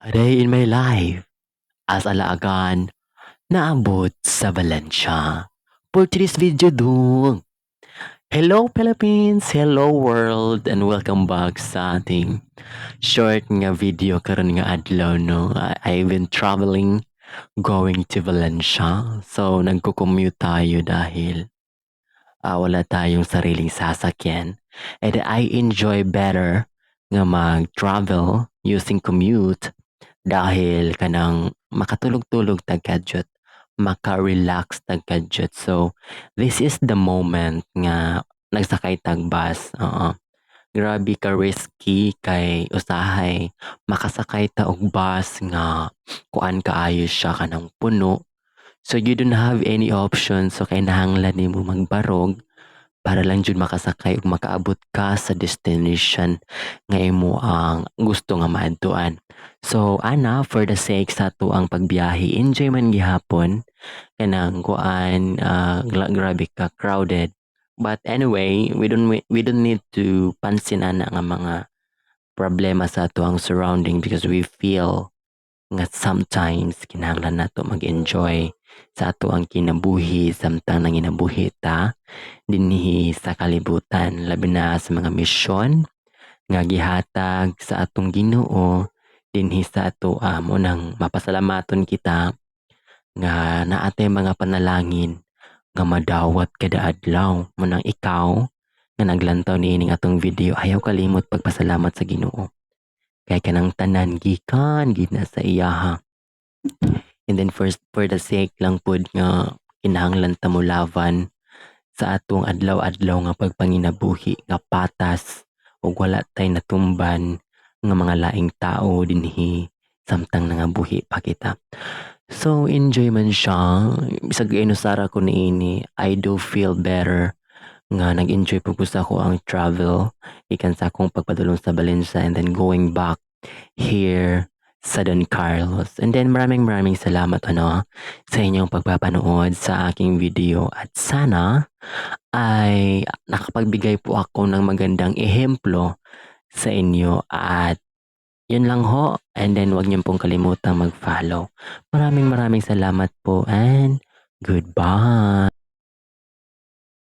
A day in my life as alagaan naabot sa Valencia. For today's video dong. Hello Philippines, hello world, and welcome back sa ating short nga video karon nga adlaw no. I- I've been traveling going to Valencia. So nagko-commute tayo dahil ah, wala tayong sariling sasakyan. And I enjoy better nga mag-travel using commute dahil kanang makatulog-tulog tagkadyot maka-relax tagkadyot so this is the moment nga nagsakay tag bus oo. Grabe ka risky kay usahay makasakay ta og bus nga kuan kaayo siya kanang puno. So you don't have any option so kay nahanglan nimo magbarog para lang jud makasakay ug makaabot ka sa destination nga imo ang gusto nga maadtuan So ana for the sake sa ang pagbiyahe enjoy man gihapon. Kanang kuan gra- grabe ka crowded. But anyway we don't we, we don't need to pansin ana nga mga problema sa ato ang surrounding because we feel nga sometimes kinahanglan nato mag-enjoy sa ato ang kinabuhi samtang nanginabuhi ta. Dinhi sa kalibutan labi na sa mga misyon nga gihatag sa atong Ginoo. Dinhi sa ato amo nang mapasalamaton kita nga naatay mga panalangin nga madawat kada adlaw. Mo nang ikaw nga naglantaw niining atong video. Ayaw kalimot pagpasalamat sa Ginoo kay kanang tanan gikan gid na sa iyaha and then first for the sake lang pud nga kinahanglan ta mo laban sa atong adlaw-adlaw nga pagpanginabuhi nga patas ug wala tay natumban nga mga laing tao dinhi samtang nangabuhi pa kita. So enjoy man siya. Bisag inusara ko niini, I do feel better nga nag-enjoy po sa ako ang travel ikan sa akong pagpadulong sa Valencia and then going back here sa Don Carlos. And then maraming maraming salamat ano sa inyong pagpapanood sa aking video at sana ay nakapagbigay po ako ng magandang ehemplo sa inyo at yun lang ho. And then wag niyo pong kalimutang mag-follow. Maraming maraming salamat po and goodbye.